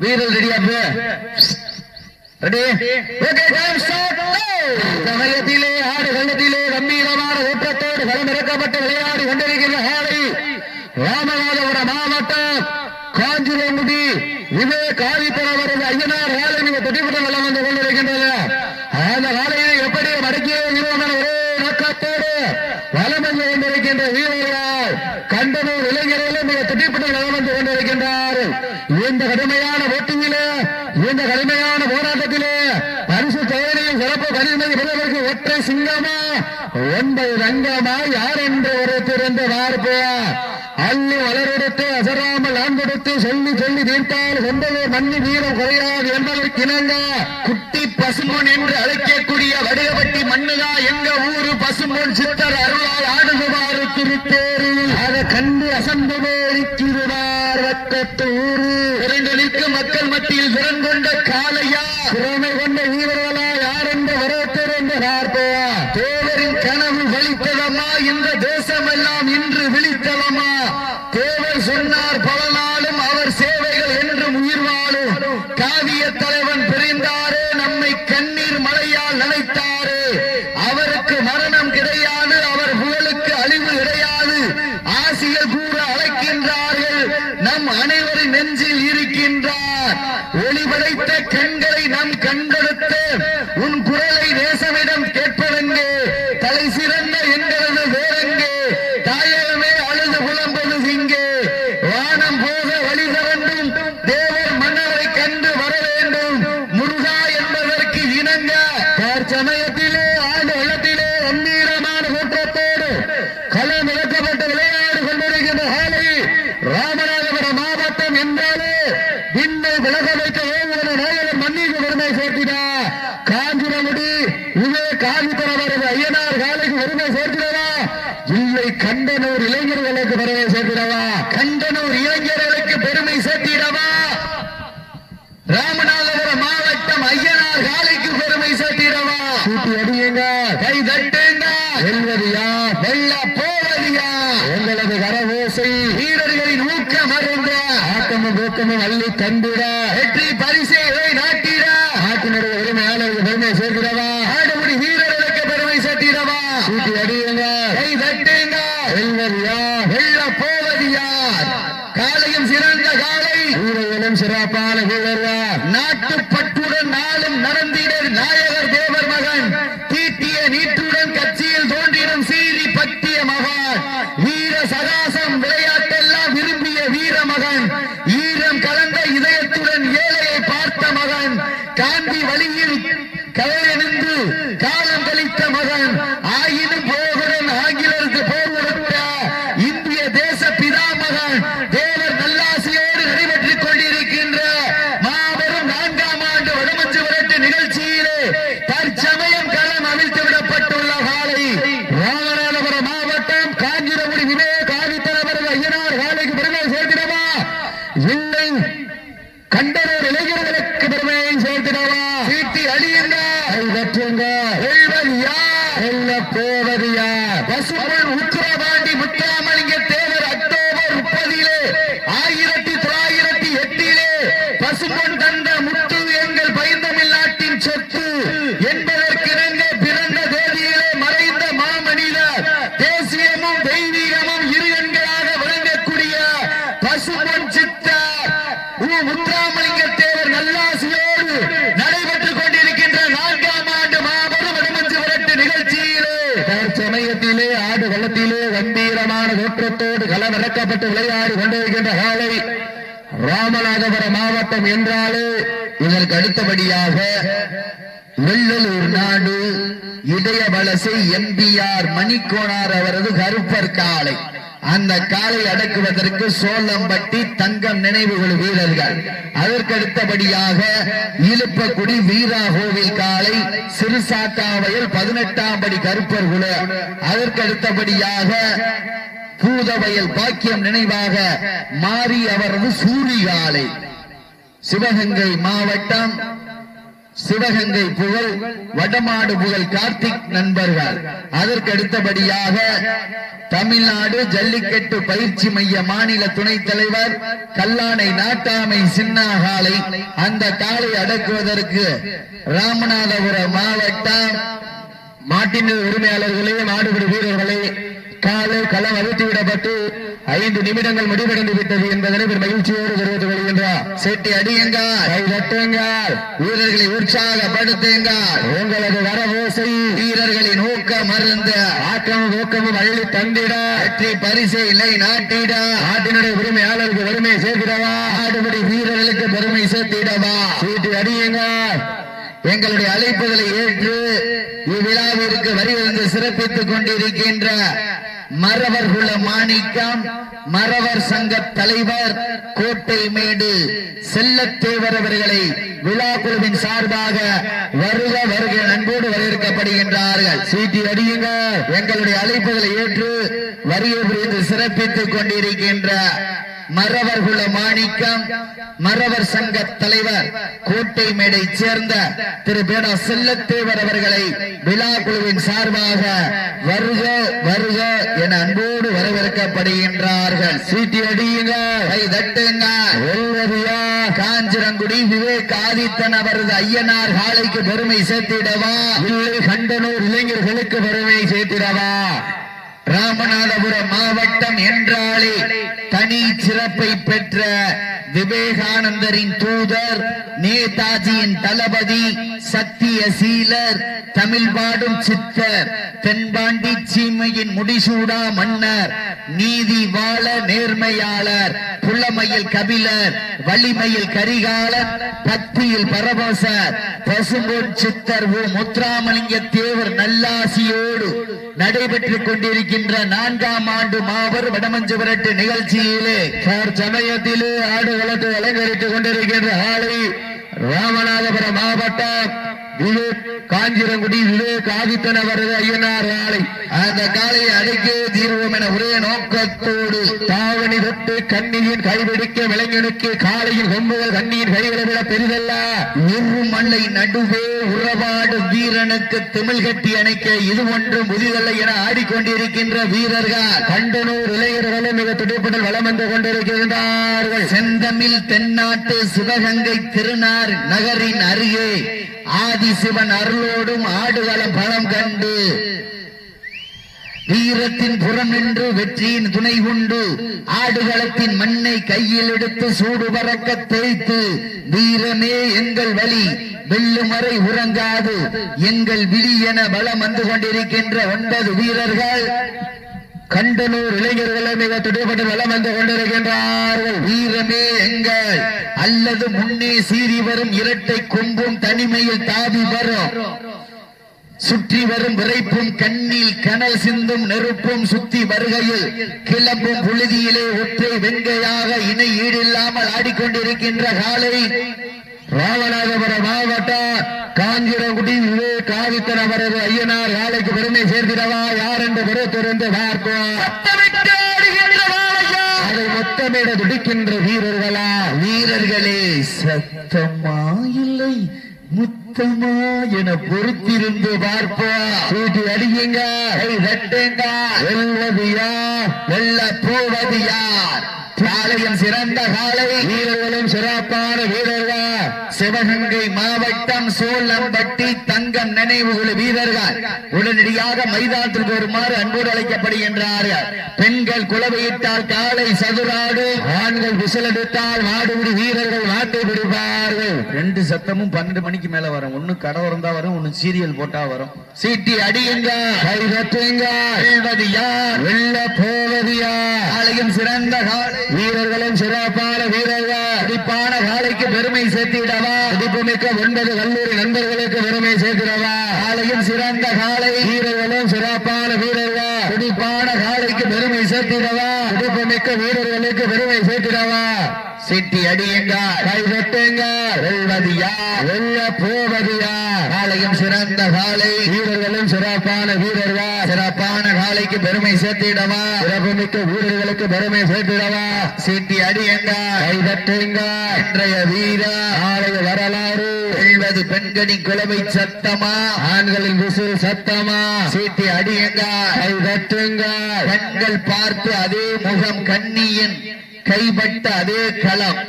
வீரர் ரெடியாப்பு ready okay time start சமயத்திலே ஆடு கண்டத்திலே கம்பீரமான ஊட்டத்தோடு களமிறக்கப்பட்டு விளையாடி கொண்டிருக்கிற ஆடை ராமநாதபுரம் மாவட்டம் காஞ்சிரங்குடி விவேக் ஆதித்தர் அவரது ஐயனார் ஆலை நீங்க தொட்டிப்பட்ட வளம் வந்து கொண்டிருக்கின்றது அந்த ஆலையை எப்படி மடக்கியே விரோதம் ஒரே நோக்கத்தோடு வளம் வந்து கொண்டிருக்கின்ற வீரர்களால் கண்டனூர் இளைஞர்களும் மிக தொட்டிப்பட்ட வளம் வந்து தேரில் அதை கண்டு அசந்து போயிருக்கிறார் ரத்தத்தூறு இரண்டு நிற்கும் மக்கள் மத்தியில் திறன் கொண்ட காலையா திறமை கொண்ட வீரர்களா யார் என்ற வரத்தர் என்று பார்ப்போம். தேவரின் கனவு வலித்ததமா இந்த தேசமெல்லாம் இன்று விழித்ததமா? தேவர் சொன்னார் பல நாளும் அவர் சேவைகள் என்றும் உயிர் வாழும். காவிய தலைவன் தியாகி பெற வருகிற ஐயனார் காலைக்கு உரிமை சேர்க்கிறவர் வழங்கி இந்த காலை மாவட்டம் என்றாலே இதற்கு அடுத்தபடியாக வெள்ளலூர் நாடு இதய எம்பிஆர் மணிக்கோணார் அவரது கருப்பர் காலை. அந்த காலை அடக்குவதற்கு சோளம்பட்டி தங்கம் நினைவுகள் வீரர்கள். அதற்கு அடுத்தபடியாக இழுப்பக்குடி வீரா கோவில் காலை சிறுசாட்டாவயல் பதினெட்டாம் படி கருப்பர் குழு அதற்கு அடுத்தபடியாக கூதவயல் பாக்கியம் நினைவாக மாறி அவரது சூரிகாலை. சிவகங்கை மாவட்டம் சிவகங்கை புகழ் வடமாடு புகழ் கார்த்திக் நண்பர்கள். அதற்கு அடுத்தபடியாக தமிழ்நாடு ஜல்லிக்கட்டு பயிற்சி மைய மாநில துணைத் தலைவர் கல்லானை நாட்டாமை சின்னாகாலை அந்த காலை அடக்குவதற்கு ராமநாதபுரம் மாவட்டம். மாட்டின உரிமையாளர்களே மாடுபிடி வீரர்களே காலை களம் அழுத்தி விடப்பட்டு ஐந்து நிமிடங்கள் முடிவடைந்து விட்டது என்பதனை ஒரு மகிழ்ச்சியோடு தெரிவித்துக் கொள்கின்றார். செட்டி அடியுங்கள். கை தட்டுங்கள். வீரர்களை உற்சாகப்படுத்துங்கள். உங்களது வரவோசை வீரர்களின் ஊக்கம் மருந்து ஆக்கமும் ஊக்கமும் அள்ளி தந்திட. வெற்றி பரிசை இல்லை நாட்டிட. நாட்டினுடைய உரிமையாளருக்கு பெருமை சேர்த்திடவா? ஆடுபடி வீரர்களுக்கு பெருமை சேர்த்திடவா? சீட்டு அடியுங்கள். எங்களுடைய அழைப்புகளை ஏற்று இவ்விழாவிற்கு வருகிறது சிறப்பித்துக் கொண்டிருக்கின்ற மறவர் குல மாணிக்கம் மறவர் சங்க தலைவர் கோட்டை மேடு செல்லத்தேவர் அவர்களை விழா குழுவின் சார்பாக வருக வருக அன்போடு வரவேற்கப்படுகின்றார்கள். சீட்டி அடியுங்க. எங்களுடைய அழைப்புகளை ஏற்று வரியை புரிந்து சிறப்பித்துக் கொண்டிருக்கின்ற மறவர் குல மாணிக்கம் மறவர் சங்க தலைவர் கோட்டை மேடை சேர்ந்த திரு பேடா செல்லத்தேவர் அவர்களை விழா குழுவின் சார்பாக வருக வருக என அன்போடு வரவேற்கப்படுகின்றார்கள். சீட்டி அடியுங்க கை தட்டுங்க. வெல்வதியா காஞ்சிரங்குடி விவேக் ஆதித்தன் அவரது ஐயனார் காலைக்கு பெருமை சேர்த்திடவா? இல்லை கண்டனூர் இளைஞர்களுக்கு பெருமை சேர்த்திடவா? ராமநாதபுரம் மாவட்டம் என்றாலே தனி சிறப்பை பெற்ற விவேகானந்தரின் தூதர் நேதாஜியின் தளபதி சத்திய சீலர் தமிழ் பாடும் சித்தர் தென்பாண்டி சீமையின் முடிசூடா மன்னர் நீதி வாழ நேர்மையாளர் புலமையில் கபிலர் வலிமையில் கரிகாலர் பக்தியில் பரவசர் பசும்பொன் சித்தர் ஓ முத்துராமலிங்க தேவர் நல்லாசியோடு நடைபெற்றுக் கொண்டிருக்கின்ற நான்காம் ஆண்டு மாபெரும் வடமஞ்சு விரட்டு நிகழ்ச்சியிலே சமயத்திலே ஆடு வளர்த்து அலங்கரித்துக் கொண்டிருக்கின்ற ஆலை ராமநாதபுரம் மாவட்டம் காஞ்சிரங்குடி விவேக் ஆதித்தன் அவரது ஐயனார் ஆலை அந்த காலையை அடைக்கே தீர்வோம் என ஒரே நோக்கத்தோடு தாவணி தொட்டு கண்ணியின் கைபிடிக்க விளைஞனுக்கு காலையில் கொம்புகள் கண்ணியின் கைகளை விட பெரிதல்ல. இரு மண்ணை நடுவே உறவாடு வீரனுக்கு திமிழ் கட்டி அணைக்க இது ஒன்றும் புதிதல்ல என ஆடிக்கொண்டிருக்கின்ற வீரர்கள். கண்டனூர் இளைஞர்களும் மிக துடிப்புடன் வளம் வந்து கொண்டிருக்கின்றார்கள். செந்தமிழ் தென்னாட்டு சிவகங்கை திருநார் நகரின் அருகே ஆதிசிவன் அருளோடும் ஆடுகளம் பலம் கண்டு வீரத்தின் புறம் நின்று வெற்றியின் துணை கொண்டு ஆடுகளத்தின் மண்ணை கையில் எடுத்து சூடு பறக்க தேய்த்து வீரமே எங்கள் வழி வெல்லும் வரை உறங்காது. எங்கள் விழி என பலம் வந்து கொண்டிருக்கின்ற ஒன்பது வீரர்கள் கண்டனூர் இளைஞர்களை மிக துடிப்பட்டு வளம் வந்து கொண்டிருக்கின்றார்கள். வீரமே எங்கள். அல்லது முன்னே சீறி வரும் இரட்டை கொம்பும் தனிமையில் தாவி வரும். சுற்றி வரும் விரைப்பும் கண்ணில் கனல் சிந்தும் நெருப்பும் சுத்தி வருகையில் கிளம்பும் புழுதியிலே ஒற்றை வெங்கையாக இணை ஈடில்லாமல் ஆடிக்கொண்டிருக்கின்ற காலை ராமநாதபுரம் மாவட்டம் காஞ்சிரங்குடி விவேக் ஆதித்தன் அவரது ஐயனார் காலைக்கு பெருமை சேர்த்திடவா யார் என்று பொறுத்திருந்து பார்ப்போம். அதை மொத்தமிட துடிக்கின்ற வீரர்களா? வீரர்களே சத்தமா இல்லை முத்தமா என பொறுத்திருந்து பார்ப்போம். சூட்டி அடியுங்க. வெட்டுங்க. வெல்வது யார் வெல்ல போவது யார் காலையும் சிறந்த காலை வீரர்களே சிவகங்கை மாவட்டம் சோழம்பட்டி தங்கம் நினைவு வீரர்கள் உடனடியாக மைதானத்திற்கு வருமாறு அன்போடு அழைக்கப்படுகின்றார்கள். பெண்கள் குலவையிட்டால் காலை சதுராடு ஆண்கள் விசிலெடுத்தால் மாடுபிடி வீரர்கள் மாட்டை பிடிப்பார்கள். ரெண்டு சத்தமும் பன்னெண்டு மணிக்கு மேல வரும். ஒண்ணு கடவரம் தான் வரும் ஒண்ணு சீரியல் போட்டா வரும். சீட்டி அடியுங்க. கை தட்டுங்க. வெல்வது யார்? வெல்ல போவது யார்? காலையும் சிறந்த காலை. வீரர்களும் சிறப்பான வீரர்கள். அடிப்பான காலைக்கு பெருமை சேர்த்திடவா அடிப்புமிக்க ஒன்பது கல்லூரி நண்பர்களுக்கு பெருமை சேர்த்திடவா காலையும் சிறந்த காலை வீரர்களும் சிறப்பான வீரர்கள். துடிப்பான காலைக்கு பெருமை சேர்த்திடவா துடிப்புமிக்க வீரர்களுக்கு பெருமை சேர்த்திடவா சிட்டி அடியுங்க. கை தட்டுங்க. வெல்வது யார் வெல்ல போவது யார் காலையும் சிறந்த காலை வீரர்களும் சிறப்பான வீரர்கள். சிறப்பான காலைக்கு பெருமை சேர்த்திடவா? சிறப்புமிக்க வீரர்களுக்கு பெருமை சேர்த்திடவா? சீட்டி அடியுங்க கை தட்டுங்க இன்றைய வீரா நாளைய வரலாறு எழுவது பெண்கணி பெண்களின் சத்தமா? ஆண்களின் விசில் சத்தமா? சீட்டி அடியுங்க கை தட்டுங்க கண்கள் பார்த்து அதே முகம் கண்ணியின் கைப்பட்ட அதே களம்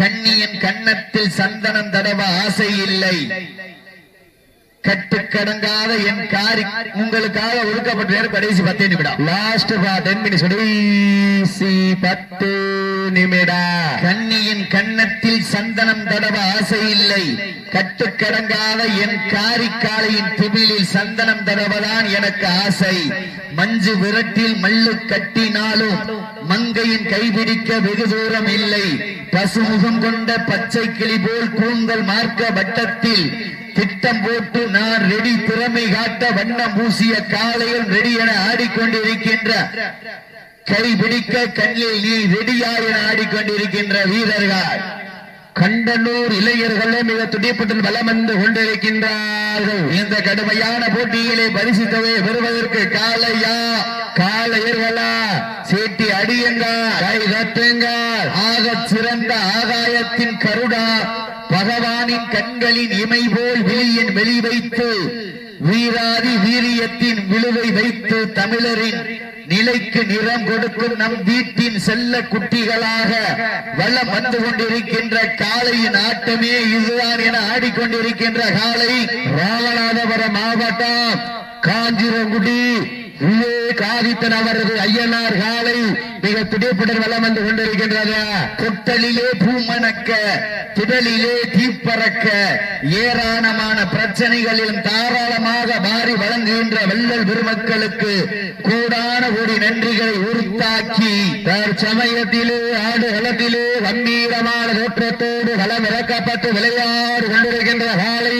கண்ணியின் கன்னத்தில் சந்தனம் தடவ ஆசை இல்லை. கட்டுக்கடங்காத என் காரி உங்களுக்காக ஒதுக்கப்பட்ட நேரம் கடைசி பத்தே நிமிடம். லாஸ்ட் டென் மினிட்ஸ் கடைசி பத்து நிமிடம். கண்ணியின் கன்னத்தில் சந்தனம் தடவ ஆசை இல்லை. கட்டுக்கடங்காத என் காரிக்காலையின் திமிழில் சந்தனம் தடவதான் எனக்கு ஆசை. மஞ்சு விரட்டில் மல்லு கட்டினாலும் மங்கையின் கைபிடிக்க வெகு தூரம் இல்லை. பசுமுகம் கொண்ட பச்சை கிளி போல் கூந்தல் மார்க்க வட்டத்தில் திட்டம் போட்டு நான் ரெடி திறமை காட்ட வண்ணம் பூசிய காலையில் ரெடி என ஆடிக்கொண்டிருக்கின்ற. கைபிடிக்க கண்ணில் நீ ரெடியா என ஆடிக்கொண்டிருக்கின்ற வீரர்கள். கண்டனூர் இளைஞர்களே மிக துடிப்புடன் பலம் வந்து கொண்டிருக்கின்றார்கள். இந்த கடுமையான போட்டியிலே பரிசு தொகையை பெறுவதற்கு காலையா காலையர்களா சீட்டி அடியுங்கள் கை தட்டுங்கள். ஆக சிறந்த ஆகாயத்தின் கருடா? பகவானின் கண்களின் இமை போல் விழியின் வெளி வைத்து வீராதி வீரியத்தின் விழுவை வைத்து தமிழரின் நிலைக்கு நிறம் கொடுக்கும் நம் வீட்டின் செல்ல குட்டிகளாக வளம் வந்து கொண்டிருக்கின்ற காளையின் ஆட்டமே இதுதான் என ஆடிக்கொண்டிருக்கின்ற காளை ராமநாதபுரம் மாவட்டம் காஞ்சிரங்குடி. விவேக் அவரது ஐயனார் காலை மிக துடிப்புடன் வளம் வந்து கொண்டிருக்கின்றது. கொட்டலிலே பூமணக்க திடலிலே தீப்பறக்க ஏராளமான பிரச்சனைகளிலும் தாராளமாக மாறி வழங்குகின்ற வெள்ளல் பெருமக்களுக்கு கூடான கூடி நன்றிகளை உறுத்தாக்கி தற்சமயத்திலே ஆடு களத்திலே கம்பீரமான தோற்றத்தோடு களம் இறக்கப்பட்டு விளையாடு கொண்டிருக்கின்ற காலை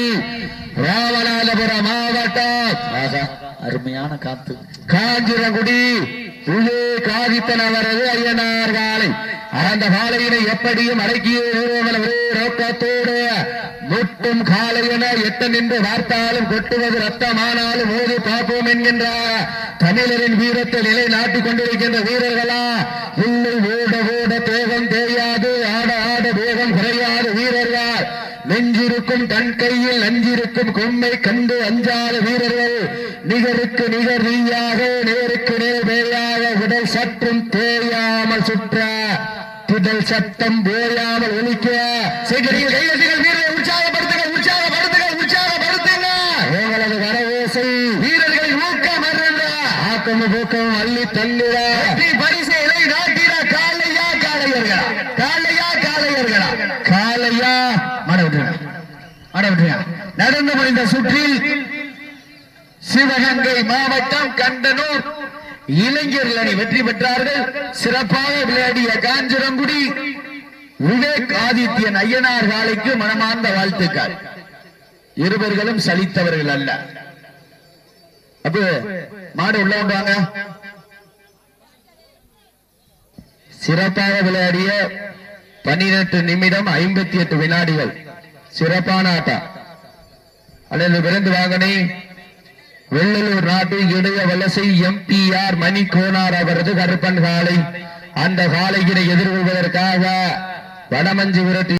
ராமநாதபுரம் மாவட்டம். அருமையான காத்து. காஞ்சிரகுடி விவேக் ஆதித்தன் அவரது ஐயனார் காலை. அந்த காலையினை எப்படியும் அடக்கிய நோக்கத்தோடு முட்டும் காலையென எட்ட நின்று வார்த்தாலும் கொட்டுவது ரத்தமானாலும் ஓது பார்ப்போம் என்கின்ற தமிழரின் வீரத்தை நிலை நாட்டிக் கொண்டிருக்கின்ற வீரர்களா? உள்ளே ஓட ஓட தேகம் தேயாது ஆட ஆட தேகம் குறையாது. நெஞ்சிருக்கும் தன் கையில் நஞ்சிருக்கும் கொம்மை கண்டு அஞ்சாத வீரர்கள். நிகருக்கு நிகர் நீயாக நேருக்கு நேர் பேயாக உடல் சற்றும் தேயாமல் சுற்ற. புதல் சத்தம் போயாமல் ஒலிக்க. சீக்கிரம் கையெழுத்துகள் வீரரை உற்சாகப்படுத்துங்க உற்சாகப்படுத்துங்க உற்சாகப்படுத்துங்க உங்களது வரவோசை வீரர்களை ஊக்கம் அருந்த ஆக்கமும் ஊக்கமும் அள்ளி தள்ளிட பரிசைகளை நாட்டிட காலையா காளையர்களா காலையா காளையர்களா காலையா மாட விட்டுருங்க மாட விட்டுருங்க நடந்து முடிந்த சுற்றில் சிவகங்கை மாவட்டம் கண்டனூர். இளைஞர்கள் அணி வெற்றி பெற்றார்கள். சிறப்பாக விளையாடிய காஞ்சிரங்குடி விவேக் ஆதித்யன் ஐயனார் காலைக்கு மனமார்ந்த வாழ்த்துக்கள். இருவர்களும் சலித்தவர்கள் அல்ல. அப்ப மாடு உள்ள வாங்க. சிறப்பாக விளையாடிய பன்னிரண்டு நிமிடம் ஐம்பத்தி எட்டு வினாடிகள். சிறப்பான ஆட்டம். அல்லது விருந்து வாங்கனே வெள்ளலூர் நாட்டில் இடைய வலசை எம் பி மணி கோனார் அவரது கருப்பன் காலை. அந்த காலையினை எதிர்கொள்வதற்காக வடமஞ்சு விரட்டி